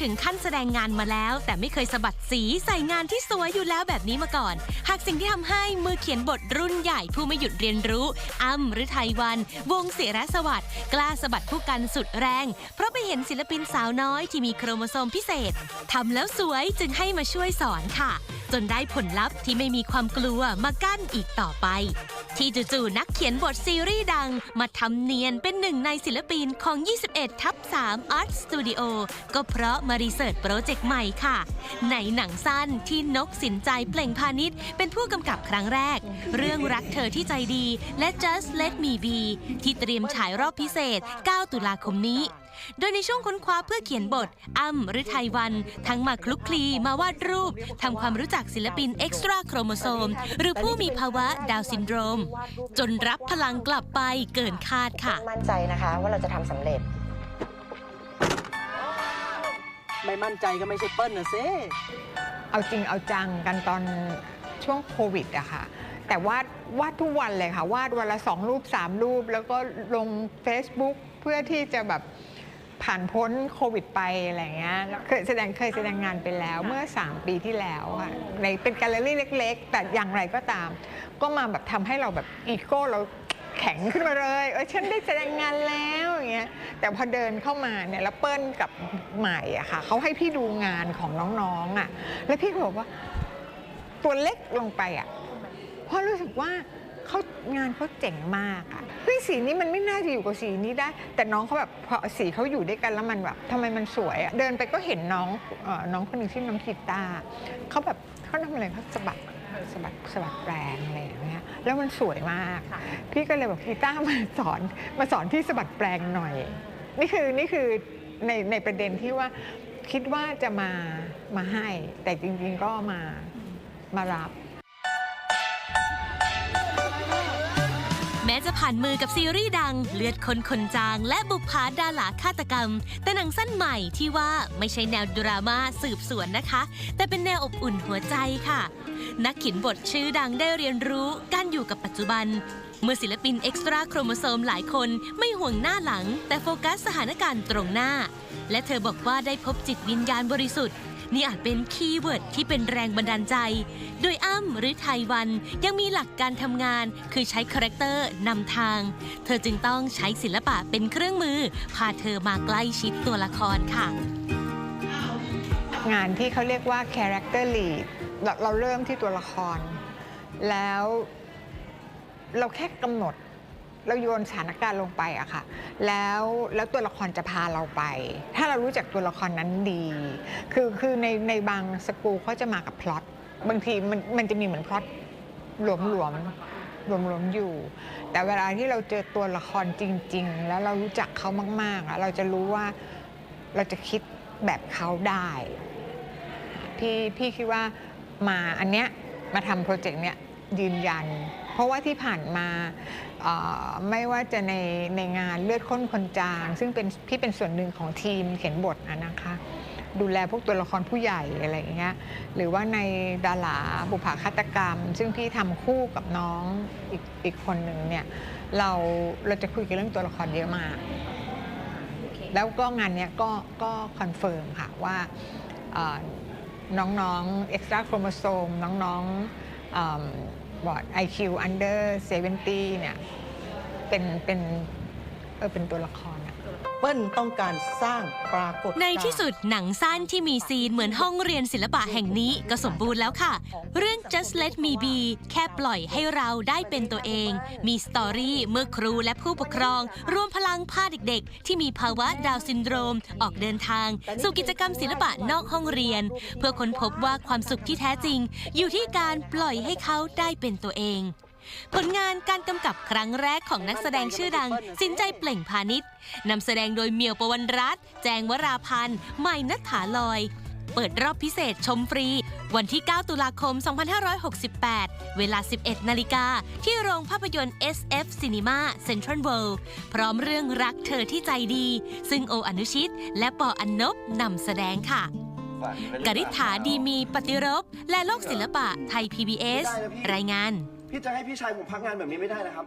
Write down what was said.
ถึงขั้นแสดงงานมาแล้ว แต่ไม่เคยสะบัดสีใส่งานที่สวยอยู่แล้วแบบนี้มาก่อน หากสิ่งที่ทำให้มือเขียนบทรุ่นใหญ่ผู้ไม่หยุดเรียนรู้อ้ำหรือไทยวัน วงศิระสวัสดิ์กล้าสะบัดผู้กันสุดแรง เพราะไปเห็นศิลปินสาวน้อยที่มีโครโมโซมพิเศษทำแล้วสวยจึงให้มาช่วยสอนค่ะ จนได้ผลลัพธ์ที่ไม่มีความกลัวมากั้นอีกต่อไป ที่จู่ๆนักเขียนบทซีรีส์ดัง มาทำเนียนเป็นหนึ่งในศิลปินของ 21 ทับ3 Art Studio ก็เพราะมารีเสิร์ชโปรเจกต์ใหม่ค่ะ ในหนังสั้นที่นกสินใจเปล่งพาณิชย์เป็นผู้กำกับครั้งแรก เรื่องรักเธอที่ใจดีและ Just Let Me Be ที่เตรียมฉายรอบพิเศษ 9 ตุลาคมนี้ โดยในช่วงค้นคว้าเพื่อเขียนบท อ้ำหรือไทยวัน ทั้งมาคลุกคลีมาวาดรูปทำความรู้จักศิลปินเอ็กซ์ตร้าโครโมโซม หรือผู้มีภาวะดาวน์ซินโดรม จนรับพลังกลับไปเกินคาดค่ะ มั่นใจนะคะว่าเราจะทำสำเร็จ ไม่มั่นใจก็ไม่ใช่เปิ้ลนะเซ่เอาจริงเอาจังกันตอนช่วงโควิดอะค่ะ แต่วาดวาดทุกวันเลยค่ะ วาดวันละสองรูปสามรูป แล้วก็ลง Facebook เพื่อที่จะแบบ ผ่านพ้นโควิดไปอะไรเงี้ยเคยแสดงเคยแสดงงานไปแล้วเมื่อ 3 ปีที่แล้วค่ะในเป็นแกลเลอรี่เล็ก ๆ แต่อย่างไรก็ตาม ก็มาแบบทำให้เราแบบอีโก้เราแข็งขึ้นมาเลยเออฉันได้แสดงงานแล้วอย่างเงี้ยแต่พอเดินเข้ามาเนี่ยแล้วเปิ้ลกับใหม่อะค่ะเขาให้พี่ดูงานของน้องๆอะแล้วพี่ก็บอกว่าตัวเล็กลงไปอะเพราะรู้สึกว่า เขางานเขาเจ๋งมากอะเฮ้ยสีนี้มันไม่น่าจะอยู่กับสีนี้ได้ แต่น้องเขาแบบพอสีเขาอยู่ด้วยกันแล้วมันแบบทำไมมันสวยอะเดินไปก็เห็นน้องเอ่อน้องคนหนึ่งชื่อน้องกีตาร์เขาแบบเขาทำอะไรเขาสะบัดสะบัดสะบัดแปรงอะไรอย่างเงี้ยแล้วมันสวยมาก พี่ก็เลยบอกกีตาร์มาสอนมาสอนที่สะบัดแปลงหน่อย นี่คือนี่คือในในประเด็นที่ว่าคิดว่าจะมามาให้ แต่จริงๆก็มามารับ ม้จะผ่านมือกับซีรีส์ดัง เลือดคนคนจาง และบุปผาดาหลาฆาตกรรม แต่หนังสั้นใหม่ที่ว่าไม่ใช่แนวดราม่าสืบสวนนะคะ แต่เป็นแนวอบอุ่นหัวใจค่ะ นักเขียนบทชื่อดังได้เรียนรู้การอยู่กับปัจจุบันเมื่อศิลปินเอ็กซ์ตร้าโครโมโซมหลายคนไม่ห่วงหน้าหลัง แต่โฟกัสสถานการณ์ตรงหน้า และเธอบอกว่าได้พบจิตวิญญาณบริสุทธิ์ นี่อาจเป็นคีย์เวิร์ดที่เป็นแรงบันดาลใจ โดยอ้ำหรือไทยวันยังมีหลักการทำงาน คือใช้คาแรคเตอร์นำทาง เธอจึงต้องใช้ศิลปะเป็นเครื่องมือ พาเธอมาใกล้ชิดตัวละครค่ะ งานที่เขาเรียกว่า character lead เราเราเริ่มที่ตัวละคร แล้วเราแค่กำหนด เราโยนสถานการณ์ลงไปอะค่ะ แล้วแล้วตัวละครจะพาเราไป ถ้าเรารู้จักตัวละครนั้นดี คือคือในในบางสกูเขาจะมากับพล็อตบางทีมันมันจะมีเหมือนพล็อตหลวมหลวมหลวมหลวมๆอยู่ แต่เวลาที่เราเจอตัวละครจริง ๆ แล้วเรารู้จักเขามากๆอะเราจะรู้ว่าเราจะคิดแบบเขาได้พี่พี่คิดว่ามาอันเนี้ยมาทำโปรเจกต์เนี้ยยืนยัน ราะว่าที่ผ่านมาเอ่อไม่ว่าจะในในงานเลือดข้นคนจาง ซึ่งเป็นพี่เป็นส่วนหนึ่งของทีมเขียนบทอะนะคะ ดูแลพวกตัวละครผู้ใหญ่อะไรอย่างเงี้ยหรือว่าในดาราบุปผาฆาตกรรม ซึ่งพี่ทำคู่กับน้องอีกอีกคนหนึ่งเนี่ยเราเราจะคุยกันเรื่องตัวละครเยอะมาก แล้วก็งานเนี้ยก็ก็คอนเฟิร์มค่ะว่าเอ่อน้องๆ extra chromosome น้องๆเอิ่ม บอร์ด IQ under 70เนี่ยเป็นเป็นเออเป็นตัวละคร เปิ้ลต้องการสร้างปรากฏในที่สุดหนังสั้นที่มีซีนเหมือนห้องเรียนศิลปะแห่งนี้ก็สมบูรณ์แล้วค่ะ เรื่อง just let me be แค่ปล่อยให้เราได้เป็นตัวเอง มีสตอรี่เมื่อครูและผู้ปกครองรวมพลังพาเด็กๆ ที่มีภาวะดาวซินโดรม ออกเดินทาง สู่กิจกรรมศิลปะนอกห้องเรียน เพื่อค้นพบว่าความสุขที่แท้จริง อยู่ที่การปล่อยให้เขาได้เป็นตัวเอง ผลงานการกำกับครั้งแรกของนักแสดงชื่อดัง สินใจเปล่งพาณิชย์นำแสดงโดยเมียวประวันรัตน์แจงวราพันธ์ใหม่นัทถาลอย เปิดรอบพิเศษชมฟรี วันที่ 9 ตุลาคม 2568 เวลา 11 นาฬิกา ที่โรงภาพยนตร์ SF Cinema Central World พร้อมเรื่องรักเธอที่ใจดี ซึ่งโออนุชิต และปออันนบนำแสดงค่ะกริษฐาดีมีปฏิรบและโลกศิลปะไทย PBS รายงาน พี่จะให้พี่ชายผมพักงานแบบนี้ไม่ได้นะครับ